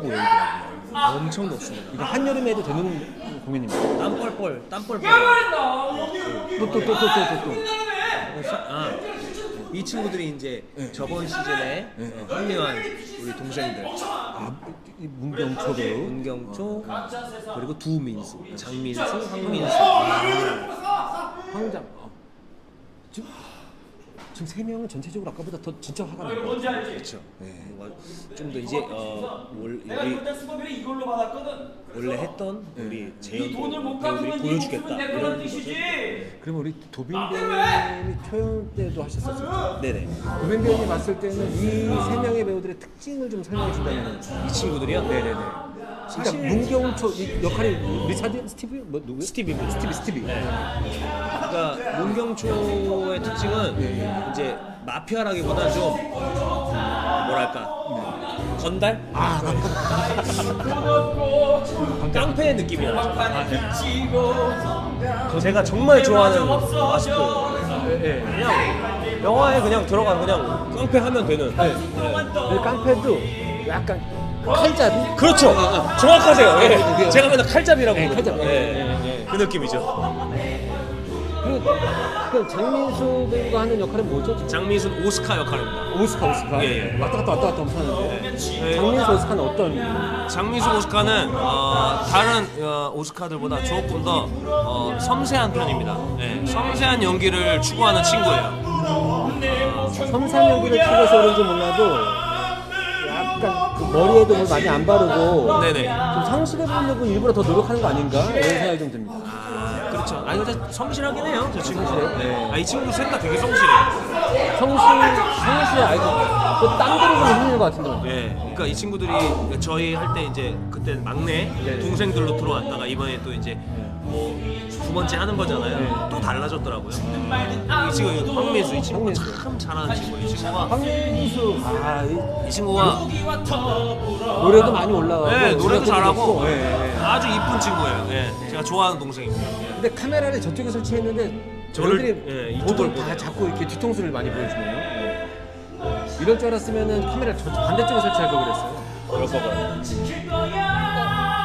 보이더라고요. 엄청 높습니다. 이거 한여름에 해도 되는 공연입니다. 땀 뻘뻘 땀 뻘뻘. 또 또 또 또 또또 아, 이 친구들이 이제 네. 저번 시즌에 네. 어, 합류한 우리 동생들 아, 이 문경초 배우. 문경초 그리고 두민수, 장민수, 황민수. 황장. 어. 지금 지금 세 명은 전체적으로 아까보다 더 진짜 화가 나요. 그렇죠. 네. 좀더 이제 어, 월, 내가 우리 그때 수고비를 이걸로 받았거든. 원래 했던 우리 재현 돈을 못 배우들이 갚으면 네 보여주겠다 내 이런. 뜻이지. 그러면 우리 도빈 배우님이 초연 때도 하셨었죠. 네네. 도빈 배우님 봤을 때는 이 세 명의 배우들의 특징을 좀 설명해 준다면. 이 친구들이요? 네네네. 그러니까 문경초 이 역할이 리차드 스티브 뭐 누구? 스티비 스티브 스티브. 그러니까 문경초의 특징은 네. 이제 마피아라기보다 좀 뭐랄까 건달? 아, 깡패 느낌이 나죠. 제가 정말 좋아하는 마스크. 예, 예. 그냥 영화에 그냥 들어가 그냥 깡패 하면 되는. 네. 이 깡패도 약간 칼잡이. 그렇죠. 정확하세요. 예. 그게요. 제가 맨날 칼잡이라고 네, 부르죠. 칼잡이. 예. 예, 예. 그 느낌이죠. 그, 그 장민수 배우가 하는 역할은 뭐죠? 장민수는 오스카 역할입니다. 오스카 오스카. 예, 예. 왔다 갔다 왔다 갔다 하는데. 네. 장민수 오스카는 어떤? 장민수 오스카는 어, 다른 어, 오스카들보다 조금 더 어, 섬세한 편입니다. 예, 섬세한 연기를 추구하는 친구예요. 섬세한 연기를 찍어서 그런지 몰라도 머리에도 뭘 많이 안 바르고 네네. 좀 성실해 보이려고 일부러 더 노력하는 거 아닌가 이런 생각이 좀 듭니다. 아, 그렇죠. 아니 근데 성실하긴 해요, 저 친구. 성실해요? 네. 아, 이 친구 셋 다 되게 성실해요. 성실 성실해 아이고 또땀 들이고 흘리는 것 같은데. 예, 그러니까 이 친구들이 저희 할 때 이제 그때 막내 네. 동생들로 들어왔다가 이번에 또 이제 뭐 두 번째 하는 거잖아요. 네. 또 달라졌더라고요. 이 친구 이 황민수 이 친구 황민수. 참 잘하는 친구. 이 친구가 황민수 아 이, 이 친구가 노래도 많이 올라가고 네, 노래도 잘하고 좋고, 예, 예. 아주 이쁜 친구예요. 예, 제가 좋아하는 동생입니다. 예. 근데 카메라를 저쪽에 설치했는데 저를- 저들이 예, 이쪽을 다 보네요. 자꾸 이렇게 뒤통수를 많이 보여주네요. 예. 이럴 줄 알았으면은 카메라 저 반대쪽에 설치할 걸 그랬어요. 그럴 거가.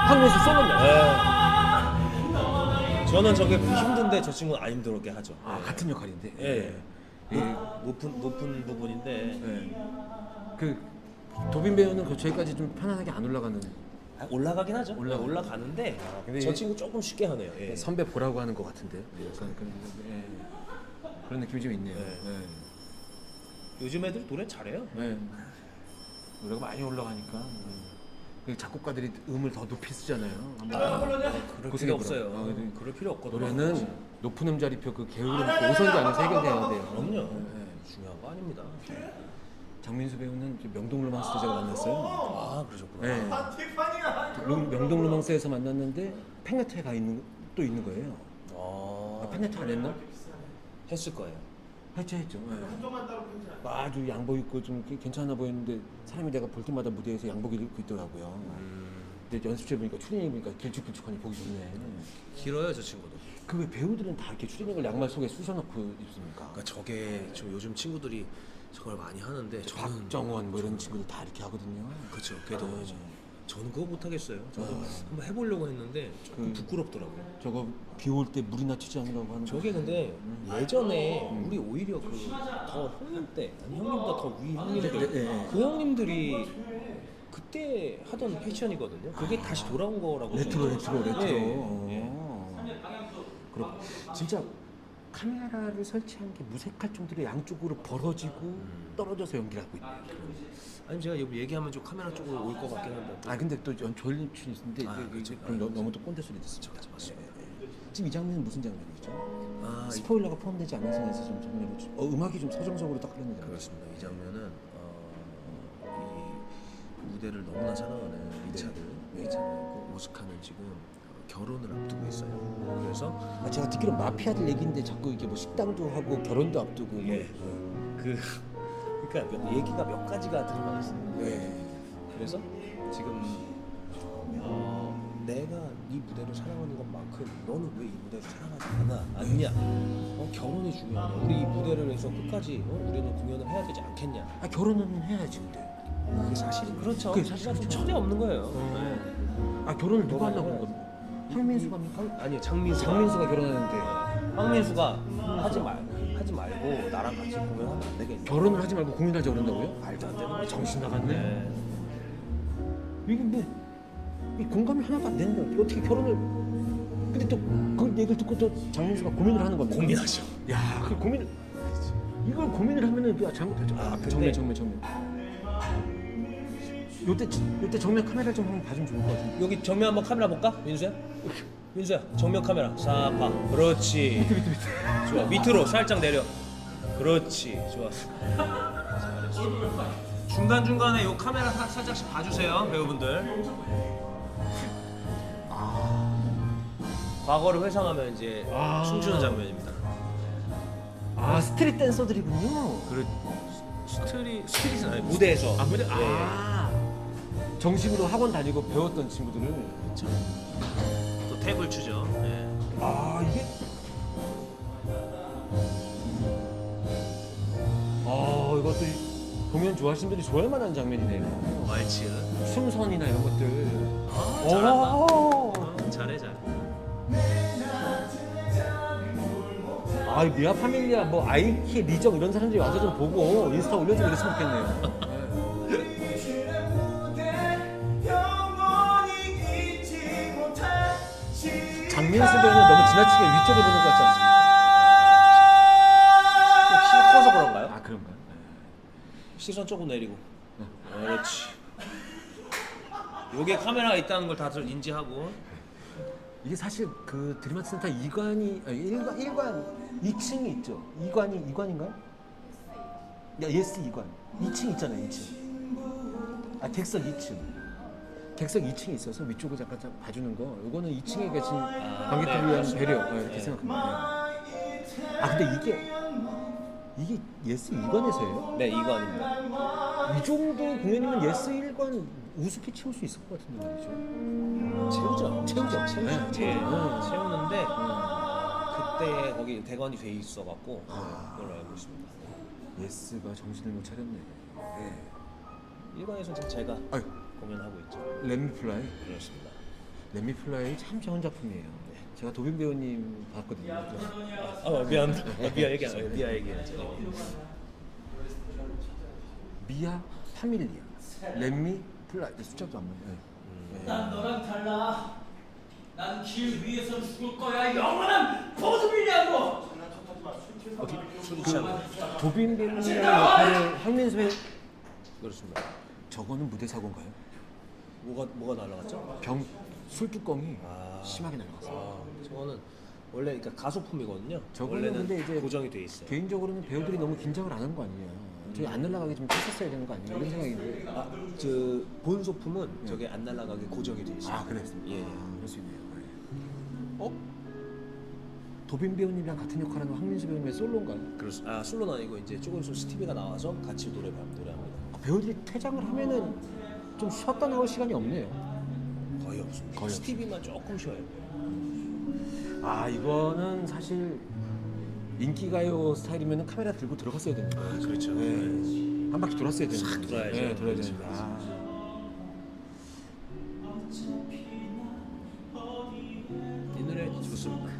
황민수 쏘는다. 예. 저는 저게 힘든데 저 친구는 안 힘들게 하죠. 아 같은 역할인데. 예. 예. 높- 높은 높은 부분인데 예. 그 도빈 배우는 그 저기까지 좀 편안하게 안 올라가는 아, 올라가긴 하죠. 올라가- 올라가는데 근데 저 이- 친구 조금 쉽게 하네요. 예. 선배 보라고 하는 것 같은데. 약간 그런, 예. 그런 느낌이 좀 있네요. 요즘 애들 노래 잘해요. 예. 예. 노래가 많이 올라가니까. 예. 그 작곡가들이 음을 더 높이 쓰잖아요. 한번 그럴 고생해보라고. 필요 없어요. 아, 그럴 필요 없거든요. 노래는 높은 음자리표 그 게으름 그 오선지 않은 세계돼야 돼요. 그럼요. 예. 중요한 거 아닙니다. 장민수 배우는 저 명동 로망스 때 제가 만났어요. 아 그러셨구나. 예. 로- 명동 로망스에서 만났는데 팬네트에 가 있는 또 있는 거예요. 아, 아, 팬네트 안 했나? 했을 거예요. 했죠 했죠. 예. 아주 양복 입고 좀 꽤 괜찮아 보였는데 사람이 내가 볼 때마다 무대에서 양복을 입고 있더라고요. 근데 연습실 보니까 추리닝 보니까 길쭉길쭉하니 보기 좋네. 길어요 저 친구도. 그 왜 배우들은 다 이렇게 추리닝을 양말 속에 쑤셔놓고 입습니까? 그러니까 저게 저 요즘 친구들이 저걸 많이 하는데 저는 박정원 뭐 이런 친구들 다 이렇게 하거든요. 그렇죠. 걔도 아. 저는 그거 못 하겠어요. 저도 한번 해보려고 했는데 조금 그- 부끄럽더라고요. 저거 비 올 때 물이나 튀지 않으라고 하는 저게 근데 예전에 우리 오히려 그 더 형님 때 아니 형님보다 더 위 형님들 네, 네, 네. 그 형님들이 그때 하던 패션이거든요. 그게 다시 돌아온 거라고 레트로 저는 레트로 레트로. 예, 예. 어. 그럼 진짜 카메라를 설치한 게 무색할 정도로 양쪽으로 벌어지고 음. 떨어져서 연기를 하고 있네요. 아니 제가 여기 얘기하면 좀 카메라 쪽으로 올 것 같긴 한데 아 근데 또 연- 졸림춘이 있는데 아, 이게- 그렇죠. 그럼 너- 너무 또 꼰대 소리 듣습니다. 맞아, 맞습니다. 예, 예. 지금 이 장면은 무슨 장면이죠? 아 이- 스포일러가 포함되지 않은 선에서 좀 장면을 좀- 어, 음악이 좀 서정적으로 딱 흐르는 장면. 그렇습니다. 이 장면은 어, 이 무대를 너무나 사랑하는 리차드 네. 리차드 그 오스카는 지금 어, 결혼을 앞두고 있어요. 그래서 아, 제가 듣기로 마피아들 얘기인데 자꾸 이게 뭐 식당도 하고 결혼도 앞두고 뭐. 예. 그 그러니까 몇- 얘기가 몇 가지가 들어가 있어요. 예. 그래서 지금 어, 내가 네 무대를 사랑하는 것만큼 너는 왜 이 무대를 사랑하지 않아 않냐? 어, 결혼이 중요하냐? 우리 이 무대를 해서 끝까지 어, 우리는 공연을 해야 되지 않겠냐? 아 결혼은 해야지 근데. 그게 사실이 그렇죠. 그게 사실이죠. 전혀 없는 거예요. 네. 아 결혼을 누가 하려고 그런? 황민수가 아니요 장민수. 장민수가 결혼하는데 황민수가 하지 말 하지 말고 나랑 같이 공연하면 안 되겠냐. 결혼을 하지 말고 공연하자 그런다고요? 말도 안 되는 거죠. 정신 나갔네. 네. 이게 뭐, 이 공감이 하나도 안 되는데 어떻게 결혼을? 근데 또 그 얘기를 듣고 또 장민수가 고민을 하는 겁니다. 고민하죠. 야, 그 고민을 이걸 고민을 하면은 그 잘못되죠. 아, 근데- 정면, 정면, 정면. 요때 요때 정면 카메라 좀 한번 봐주면 좋을 것 같은데. 여기 정면 한번 카메라 볼까? 민수야? 민수야 정면 카메라 싹 봐. 그렇지. 밑에 밑에 밑에. 좋아 밑으로 살짝 내려. 그렇지 좋았어. 중간 중간에 요 카메라 사- 살짝씩 봐주세요 배우분들. 과거를 회상하면 이제 아. 춤추는 장면입니다. 아, 스트릿 댄서들이군요. 그래 스트리 스트릿은 아니 무대에서. 아, 무대 예. 아. 정식으로 학원 다니고 배웠던. 그렇죠. 또 탭을 추죠. 예. 아, 이게 아, 이것도 이- 공연 좋아하시는 분들이 좋아할 만한 장면이네요. 왈츠. 춤선이나 이런 것들. 아 잘한다. 오. 어, 잘해 잘해. 아, 미아 파밀리아 뭐 아이키 리정 이런 사람들이 와서 좀 보고 인스타 올려주면 이랬으면 좋겠네요. 장민수 배우는 너무 지나치게 위쪽을 보는 것 같지 않습니까? 키가 커서 그런가요? 아 그런가요? 시선 조금 내리고. 그렇지. 요게 카메라가 있다는 걸 다들 인지하고. 이게 사실 그 드리마트 센터 2관이 아니 1관 1관 2층이 있죠. 2관이 2관인가요? 야 예스 2관 2층 있잖아요 2층. 아 객석 2층. 객석 2층이 있어서 위쪽을 잠깐 좀 봐주는 거. 이거는 2층에 계신 관객들을 위한 네, 배려 어, 네. 이렇게 생각합니다. 네. 아 근데 이게 이게 예스 2관에서예요? 네 이관입니다. 이 정도 공연이면 예스 1관 우습게 채울 수 있을 것 같은데 말이죠. 채우죠. 채우죠. 채우죠. 네. 예, 네. 채우는데 그때 거기 대관이 돼 있어갖고 아. 그걸 알고 있습니다. 예스가 정신을 못 차렸네. 네. 일관에서 지금 제가 아유, 공연하고 있죠. 렛미플라이. 그렇습니다. 렛미플라이 참 좋은 작품이에요. 제가 도빈 배우님 봤거든요. 아 미안합니다. 아, 미아 얘기 안 미아 얘기하죠. 미아 파밀리아. 렛미플라이. 숫자도 안 맞네. 난 너랑 달라. 난 길 위에서 죽을 거야. 영원한 보수비냐고. 술이 취하고 도빈 배우님의 역할을 황민수 배우. 그렇습니다. 저거는 무대 사고인가요? 뭐가 뭐가 날라갔죠? 병 술뚜껑이 아. 심하게 날라갔어요. 아, 저거는 원래 그러니까 가소품이거든요. 저거는 원래는 근데 이제 고정이 돼 있어요. 개인적으로는 배우들이 너무 긴장을 안 한 거 아니냐. 저기 안 날라가게 좀 했었어야 되는 거 아니냐 이런 생각인데. 아, 저 본 소품은 저게 안 날아가게 고정이 돼 있어요. 아 그랬습니다. 예. 아, 그럴 수 있네요. 어? 도빈 배우님이랑 같은 역할하는 황민수 배우님의 솔로인가요? 그렇습니다. 아 솔로는 아니고 이제 조금 있으면 스티비가 나와서 같이 노래 노래합니다. 아, 배우들이 퇴장을 하면은 좀 쉬었다 나올 시간이 없네요. 거의 없습니다. 거의 스티비만 조금 쉬어요. 아 이거는 사실 인기가요 스타일이면 카메라 들고 들어갔어야 됩니다. 아, 그렇죠. 네. 한 바퀴 돌았어야 되는 싹 돌아야죠. 네, 돌아야 그렇죠. 아. 이 노래 좋습니다.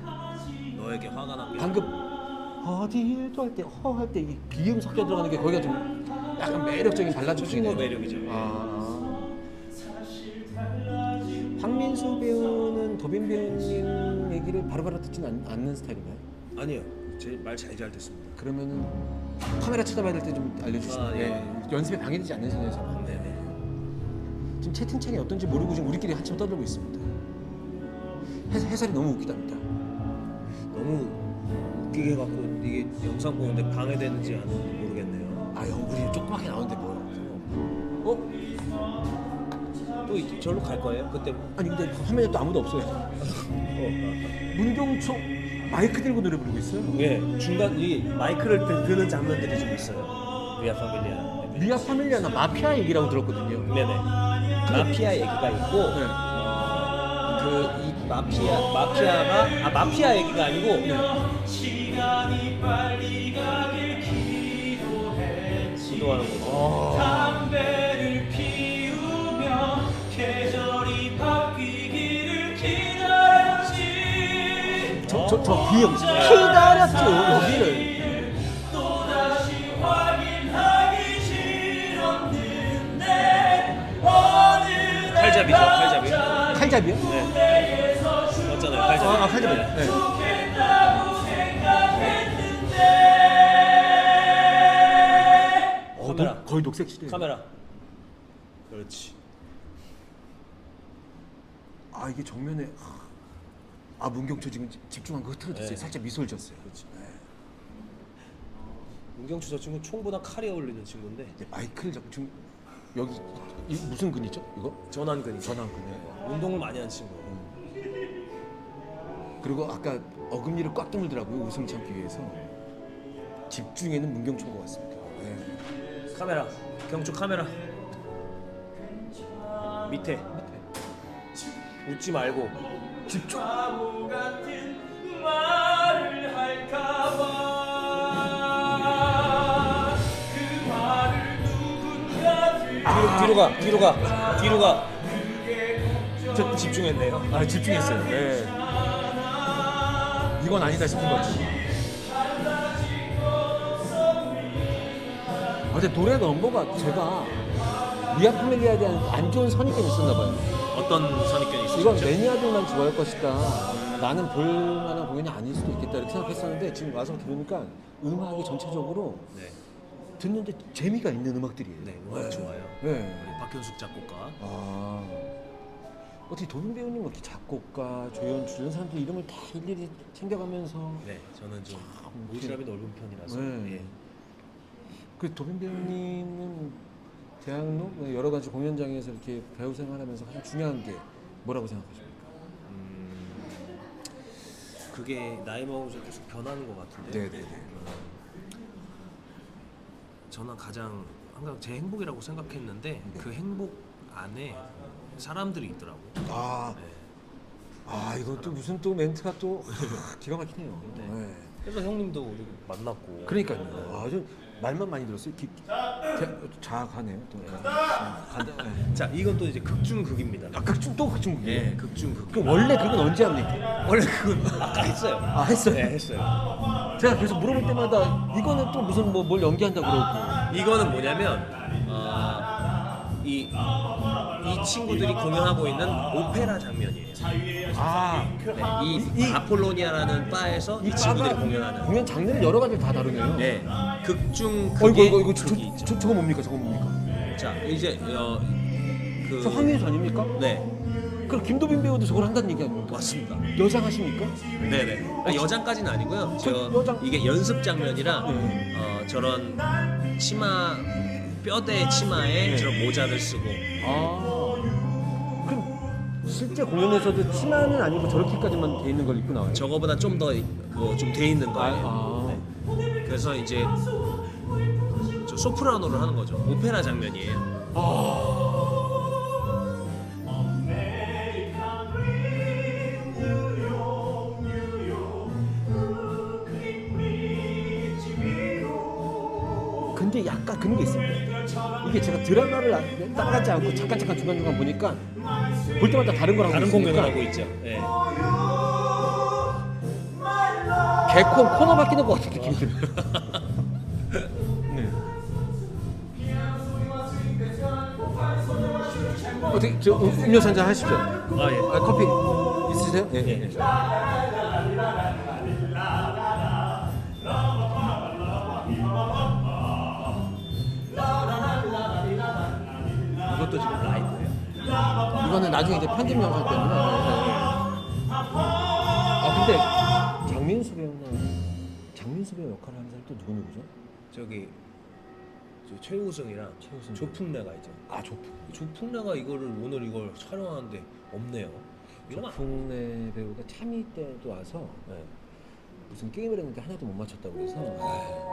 너에게 화가 난 게. 방금 어디에도 할때 허 할 때 이 비음 섞여 들어가는 게 거기가 좀 약간 매력적인 발라드 저 친구. 매력이죠. 아. 배우님 얘기를 바로바로 듣지는 않, 않는 스타일인가요? 아니요. 제 말 잘잘 됐습니다. 그러면은 카메라 쳐다봐야 될 때 좀 알려주시면 아, 예. 네. 연습에 방해되지 않는 선에서 네네. 지금 채팅창이 어떤지 모르고 지금 우리끼리 한참 떠들고 있습니다. 해, 해설이 너무 웃기답니다. 너무 웃기게 해갖고 이게 영상 보는데 방해되는지 안 모르겠네요. 아 영불이 조그맣게 나오는데 뭐? 어? 또 이- 절로 갈 거예요? 그때 뭐? 아니 근데 화면에 또 아무도 없어요. 문경초 마이크 들고 노래 부르고 있어요. 예, 중간 이 마이크를 드, 드는 장면들이 좀 있어요. 미아 파밀리아. 미아 파밀리아나 마피아 얘기라고 들었거든요. 네네. 마피아 얘기가 있고 네. 그 이 마피아 마피아가 아 마피아 얘기가 아니고 시간이 빨리 가길 기도했지. 운동하는 거. 저저 비염 기다렸죠 여기를. 칼잡이죠, 칼잡이. 칼잡이요? 네. 맞잖아요, 아, 팔자. 아 칼잡이. 네. 좋겠다고 생각했는데 어, 카메라. 녹- 거의 녹색 시대. 카메라. 그렇지. 아 이게 정면에 아 문경초 지금 집- 집중한 거 흐트러졌어요. 네. 살짝 미소를 졌어요. 그렇지. 문경추 저 친구 총보다 칼이 어울리는 친구인데 이제 마이크를 잡고 지금 여기 이, 무슨 근이죠? 이거 전완근이 전완근. 운동을 많이 한 친구. 그리고 아까 어금니를 꽉 깨물더라고요 웃음 참기 위해서 집중에는 문경초인 것 같습니다. 네. 카메라. 경추 카메라. 밑에. 웃지 말고. 집중. 그 뒤로 뒤로 가. 뒤로 가. 뒤로 가. 저 집중했네요. 아 집중했어요. 네. 이건 아니다 싶은 거죠. 어제 노래 넘버가 제가 미아 플레이에 대한 안 좋은 선입견이 있었나 봐요. 어떤 선입견이 이건 있으셨죠? 매니아들만 좋아할 것이다. 나는 볼만한 공연이 아닐 수도 있겠다 이렇게 생각했었는데 지금 와서 들으니까 음악이 전체적으로 네. 듣는데 재미가 있는 음악들이에요. 네, 음악 좋아요. 네. 우리 박현숙 작곡가. 아 어떻게 도민 배우님 이렇게 작곡가, 조연출 이런 사람들 이름을 다 일일이 챙겨가면서 네, 저는 좀 참, 모지랖이 넓은 편이라서. 네. 예. 그 도민 배우님은 대학로 뭐 여러 가지 공연장에서 이렇게 배우 생활하면서 가장 중요한 게 뭐라고 생각하십니까? 음, 그게 나이 먹으면서 계속 변하는 것 같은데. 네네네. 저는 가장 항상 제 행복이라고 생각했는데 네. 그 행복 안에 사람들이 있더라고. 아, 네. 아 이건 또 무슨 또 멘트가 또 하, 기가 막히네요. 네. 네. 그래서 형님도 우리 만났고. 그러니까요. 아주 말만 많이 들었어요. 기, 자, 자하네요. 또 간다. 네. 자, 이건 또 이제 극중극입니다. 아 극중 또 극중. 예, 극중극. 그 원래 그건 언제 합니까? 원래 그건 아까 했어요. 아 했어요. 네, 했어요. 제가 계속 물어볼 때마다 이거는 또 무슨 뭐 뭘 연기한다 그러고. 이거는 뭐냐면 어, 이, 이 친구들이 공연하고 있는 오페라 장면이에요. 아, 네, 이, 아폴로니아라는 바에서 이, 친구들이 바가 공연하는. 공연 장르를 여러 가지 다 다루네요. 네, 극중 어 이거 극의 이거 이거 저, 극이 저, 있죠. 저, 저거 뭡니까? 저거 뭡니까? 자, 이제 어, 그저 황민수 아닙니까? 네, 그럼 김도빈 배우도 저걸 한다는 얘기 아닙니까? 맞습니다. 여장 하십니까? 네네. 아, 여장까지는 아니고요. 저 그 여장- 이게 연습 장면이라 네. 어, 저런 치마 뼈대 치마에 네. 저런 모자를 쓰고 아, 실제 공연에서도 치마는 아니고 저렇게까지만 돼 있는 걸 입고 나와요? 저거보다 좀 더 뭐 좀 돼 있는 아, 거예요. 아. 그래서 이제 저 소프라노를 하는 거죠. 오페라 장면이에요. 근데 약간 그런 게 있습니다. 이게 제가 드라마를 안- 따라가지 않고 잠깐 잠깐 중간 중간 보니까 볼 때마다 다른 거라고 다른 공연을 하고 있죠. 예. 개콘 코너 바뀌는 것 같은 느낌이 들어요. 네. 어떻게 저 음- 음료수 한잔 하시죠? 아 예. 아, 커피 있으세요? 예. 예. 이거는 나중에 이제 편집 영상 때문에. 네, 네. 아 근데 장민수 배우나 장민수 배우 역할을 하는 사람 또 누구 누구죠? 저기 저 최우승이랑 최우승. 조풍래가 있죠. 아 조풍. 조풍래가 이거를 오늘 이걸 촬영하는데 없네요. 이러면 안- 조풍래 배우가 참이 때도 와서 네. 무슨 게임을 했는데 하나도 못 맞췄다고 그래서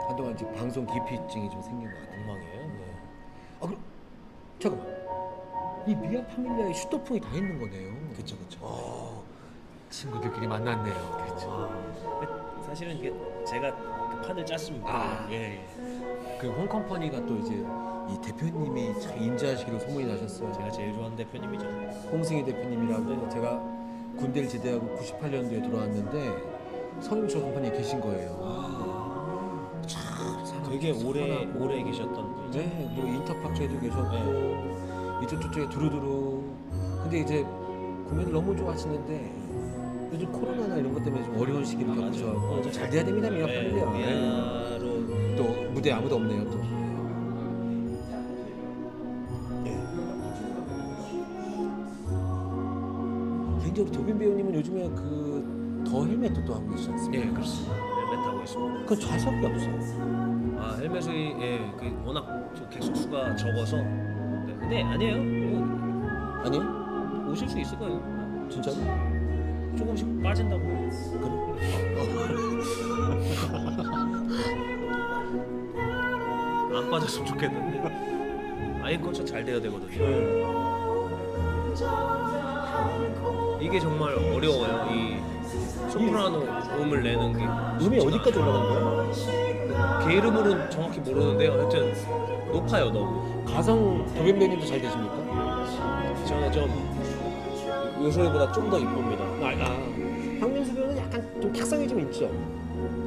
한동안 지금 방송 기피증이 좀 생긴 것 같아요. 엉망이에요. 네. 아 그럼 잠깐만. 이 미아 파밀리아에 슈터풍이 다 있는 거네요. 그쵸 그쵸. 어, 친구들끼리 만났네요. 그렇죠. 사실은 이게 제가 그 판을 짰습니다. 아. 예, 예. 그 홍컴퍼니가 또 이제 이 대표님이 참 인자하시기로 소문이 나셨어요. 제가 제일 좋아하는 대표님이죠. 홍승희 대표님이라고 제가 군대를 제대하고 98년도에 돌아왔는데 성임철 컴퍼니에 계신 거예요. 참 사람 되게 오래. 오래 계셨던 분이죠. 네, 그리고 인터파크에도 계셨고 이쪽 저쪽에 두루두루. 근데 이제 공연을 너무 좋아하시는데 요즘 코로나나 이런 것 때문에 좀 어려운 시기를 아, 겪으셔 맞아요. 갖고 잘 돼야 됩니다, 미아 네, 팔리야. 미아로 또 무대 아무도 없네요, 또. 개인적으로 도빈 배우님은 요즘에 그 더 헬멧도 또 하고 계시지 않습니까? 예 그렇습니다. 헬멧 타고 있습니다. 그건 좌석이 없어요. 아 헬멧이 예그 워낙 저 객석 수가 적어서 네, 근데 아니에요. 뭐 아니에요? 오실 수 있을 거예요. 진짜로? 조금씩 빠진다고. 안 빠졌으면 좋겠는데 아예 건축 잘 돼야 되거든요. 이게 정말 어려워요. 이 소프라노 음을 내는 게 음이 어디까지 올라가는 거예요? 개 이름으로는 정확히 모르는데요. 하여튼 높아요 너무. 가성 도빈 배우님도 잘 되십니까? 저는 좀 요소리보다 좀 더 이쁩니다. 아, 아. 황민수 배우는 약간 좀 탁성이 좀 있죠.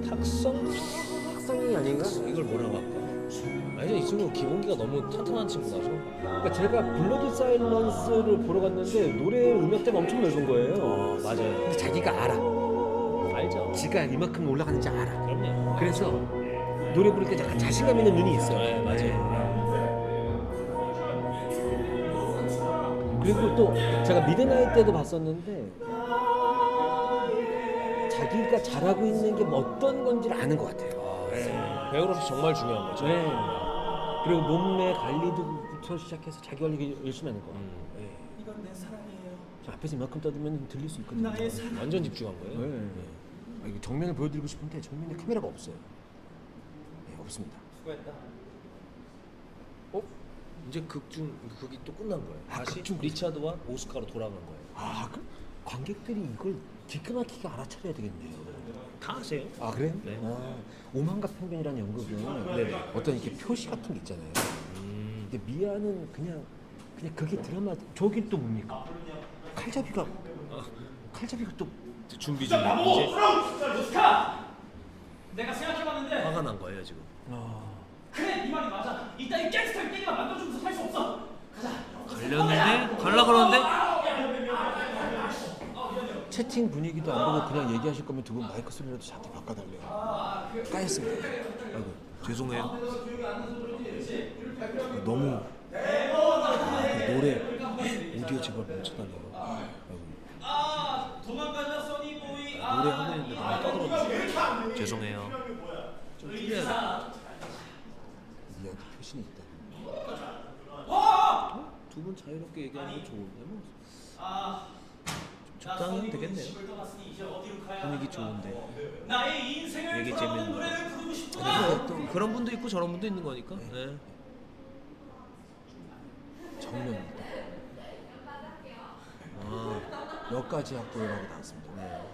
탁성? 탁성이 아닌가? 이걸 뭐라고 할까? 아니죠 이 친구 기본기가 너무 탄탄한 친구라서. 그러니까 제가 블러드 사일런스를 보러 갔는데 노래 음역대가 엄청 넓은 거예요. 어 맞아요. 근데 자기가 알아. 알죠. 지가 이만큼 올라가는지 알아. 그럼요. 그래서 노래 부를 때 약간 자신감 있는 눈이 있어요. 네 맞아요. 그리고 또 제가 미드나잇 때도 봤었는데 자기가 잘하고 있는 게 어떤 건지를 아는 것 같아요. 배우로서 정말 중요한 거죠. 네. 그리고 몸매 관리도부터 시작해서 자기 관리 열심히 하는 거. 음. 네. 이건 내 사랑이에요. 저 앞에서 이만큼 떠들면 들릴 수 있거든요. 나의 사랑. 완전 집중한 거예요. 네. 아, 이거 정면을 보여드리고 싶은데 정면에 카메라가 없어요. 네, 없습니다. 수고했다. 어? 이제 극중 극이 또 끝난 거예요. 아, 다시 극중 리차드와 오스카로 돌아간 거예요. 아, 그 관객들이 이걸 기가 막히게 알아차려야 되겠네요. 다 아세요? 아 그래요? 네. 아, 오만과 편견이라는 연극은 네. 어떤 이렇게 표시 같은 게 있잖아요. 음. 근데 미아는 그냥 그냥 그게 드라마. 저긴 또 뭡니까? 칼잡이가 칼잡이가 또 준비 중이에요. 이제 오스카! 내가 생각해봤는데 화가 난 거예요 지금. 아, 그래 네 말이 맞아. 이따 이 갱스터 게임만 만들어주면서 살 수 없어. 가자. 갈렸는데 갈라 그러는데 채팅 분위기도 안 보고 그냥 얘기하실 거면 두 분 마이크 소리라도 저한테 바꿔달래요. 까였습니다. 아이고 죄송해요. 너무 아, 그 노래 오디오 제발 멈춰달래요. 아이고. 아. 아, 노래 하고 있는데 너무 떠들어주세요. 죄송해요. 좀이 표신이 있다. 두분 자유롭게 얘기하는 건 좋은데 뭐 아, 적당히 되겠네요. 분위기? 좋은데. 나의 인생을 얘기 돌아보는 재밌는 노래를 부르고 싶구나. 또 그런 분도 있고 저런 분도 있는 거니까. 네. 정면입니다. 아, 여기까지 학교라고 나왔습니다.